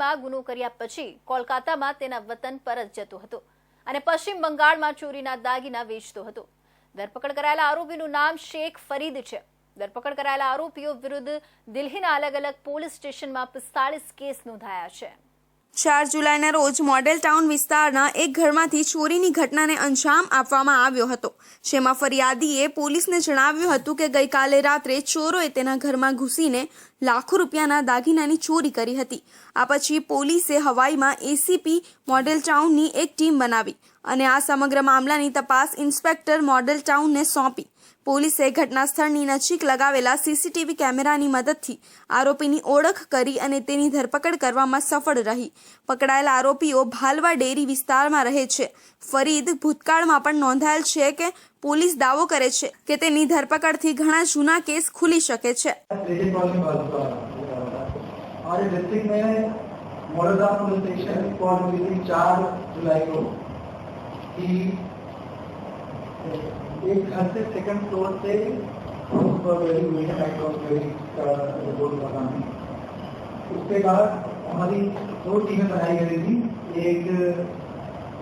માં ગુનો કર્યા પછી કોલકાતામાં તેના વતન પરત જતો હતો અને પશ્ચિમ બંગાળમાં ચોરીના દાગીના વેચતો હતો. ધરપકડ કરાયેલા આરોપીનું નામ શેખ ફરીદ છે. ધરપકડ કરાયેલા આરોપીઓ વિરુદ્ધ દિલ્હીના અલગ અલગ પોલીસ સ્ટેશનમાં પિસ્તાળીસ કેસ નોંધાયા છે. ચાર જુલાઈના રોજ મોડેલ ટાઉન વિસ્તારના એક ઘરમાંથી ચોરીની ઘટનાને અંજામ આપવામાં આવ્યો હતો. જેમાં ફરિયાદીએ પોલીસને જણાવ્યું હતું કે ગઈકાલે રાત્રે ચોરોએ તેના ઘરમાં ઘૂસીને લાખો રૂપિયાના દાગીનાની ચોરી કરી હતી. આ પછી પોલીસે હવાઈમાં એસીપી મોડેલ ટાઉનની એક ટીમ બનાવી અને આ સમગ્ર મામલાની તપાસ ઇન્સ્પેક્ટર મોડેલ ટાઉનને સોંપી. પોલીસે ઘટના સ્થળની નજીક લગાવેલા સીસીટીવી કેમેરાની મદદથી આરોપીની ઓળખ કરી અને તેની ધરપકડ કરવામાં સફળ રહી પકડાયેલા આરોપીઓ ભાલવા ડેરી વિસ્તારમાં રહે છે ફરીદ ભૂતકાળમાં પણ નોંધાયેલ છે કે પોલીસ દાવો કરે છે કે તેની ધરપકડથી ઘણા જૂના કેસ ખુલી શકે છે क्रेडिट कॉलोनी बाजू हमारे डिस्ट्रिक्ट में मोड़दा पुलिस स्टेशन रिकॉर्ड हुई थी चार जुलाई को कि एक घर से सेकंड फ्लोर से उसके बाद हमारी दो टीमें बनाई गई थी। एक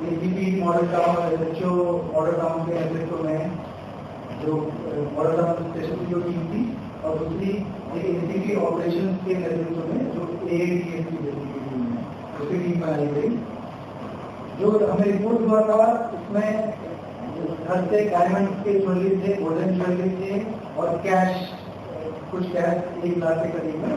AGP model town SHO model town के नेतृत्व में जो मॉडल टाउन स्टेशन की जो टीम थी और दूसरी एक एसीपी ऑपरेशन के नेतृत्व में जो एएडीएस की टीम है, उसकी टीम बनाई गई। जो हमें रिपोर्ट हुआ था, उसमें घर से डायमंड के ज्वेलरी थे गोल्डन ज्वेलरी थे और कैश कुछ कैश एक लाख के करीब में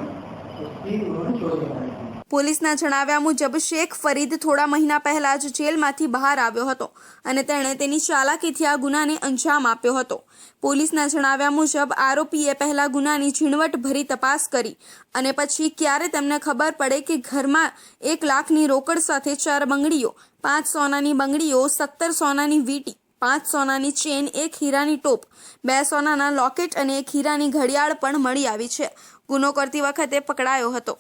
उसकी उन्होंने चोरी बनाई थी પોલીસના જણાવ્યા મુજબ શેખ ફરીદ થોડા મહિના પહેલા જ જેલમાંથી બહાર આવ્યો હતો અને તેણે તેની ચાલાકીથી આ ગુનાને અંજામ આપ્યો હતો પોલીસના જણાવ્યા મુજબ આરોપીએ પહેલા ગુનાની ઝીણવટભરી તપાસ કરી અને પછી ક્યારે તેમને ખબર પડે કે ઘરમાં એક લાખની રોકડ સાથે ચાર બંગડીઓ પાંચ સોનાની બંગડીઓ સત્તર સોનાની વીંટી પાંચ સોનાની ચેન, એક હીરાની ટોપ, બે સોનાના લોકેટ અને એક હીરાની ઘડિયાળ પણ મળી આવી છે. ગુનો કરતી વખતે પકડાયો હતો.